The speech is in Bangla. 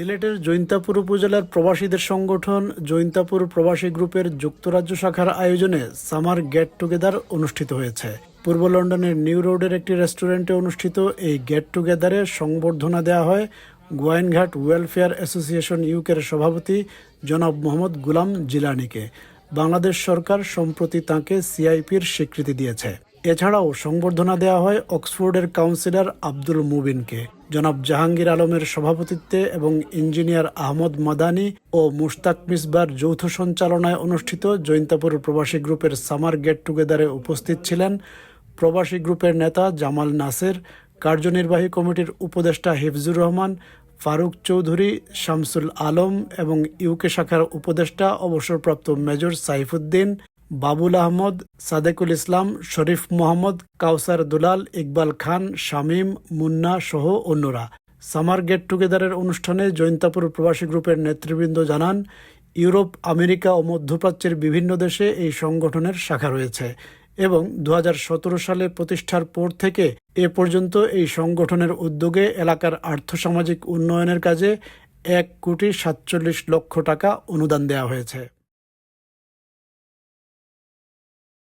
সিলেটের জৈন্তাপুর উপজেলার প্রবাসীদের সংগঠন জৈন্তাপুর প্রবাসী গ্রুপের যুক্তরাজ্য শাখার আয়োজনে সামার গেট টুগেদার অনুষ্ঠিত হয়েছে। পূর্ব লন্ডনের নিউ রোডের একটি রেস্টুরেন্টে অনুষ্ঠিত এই গেট টুগেদারে সংবর্ধনা দেওয়া হয় গোয়াইনঘাট ওয়েলফেয়ার অ্যাসোসিয়েশন ইউকের সভাপতি জনাব মোহাম্মদ গুলাম জিলানিকে। বাংলাদেশ সরকার সম্প্রতি তাঁকে সিআইপির স্বীকৃতি দিয়েছে। এছাড়াও সংবর্ধনা দেওয়া হয় অক্সফোর্ডের কাউন্সিলর আব্দুল মুবিনকে। জনাব জাহাঙ্গীর আলমের সভাপতিত্বে এবং ইঞ্জিনিয়ার আহমদ মাদানি ও মুশতাক মিসবার যৌথ সঞ্চালনায় অনুষ্ঠিত জৈন্তাপুর প্রবাসী গ্রুপের সামার গেট টুগেদারে উপস্থিত ছিলেন প্রবাসী গ্রুপের নেতা জামাল নাসের, কার্যনির্বাহী কমিটির উপদেষ্টা হিফজুর রহমান, ফারুক চৌধুরী, শামসুল আলম এবং ইউকে শাখার উপদেষ্টা অবসরপ্রাপ্ত মেজর সাইফুদ্দিন বাবুল আহমদ, সাদেকুল ইসলাম, শরীফ মোহাম্মদ, কাউসার দুলাল, ইকবাল খান, শামীম, মুন্না সহ অন্যরা। সামার গেট টুগেদারের অনুষ্ঠানে জৈন্তাপুর প্রবাসী গ্রুপের নেতৃবৃন্দ জানান, ইউরোপ, আমেরিকা ও মধ্যপ্রাচ্যের বিভিন্ন দেশে এই সংগঠনের শাখা রয়েছে এবং দু হাজার সতেরো সালে প্রতিষ্ঠার পর থেকে এ পর্যন্ত এই সংগঠনের উদ্যোগে এলাকার আর্থসামাজিক উন্নয়নের কাজে এক কোটি সাতচল্লিশ লক্ষ টাকা অনুদান দেওয়া হয়েছে।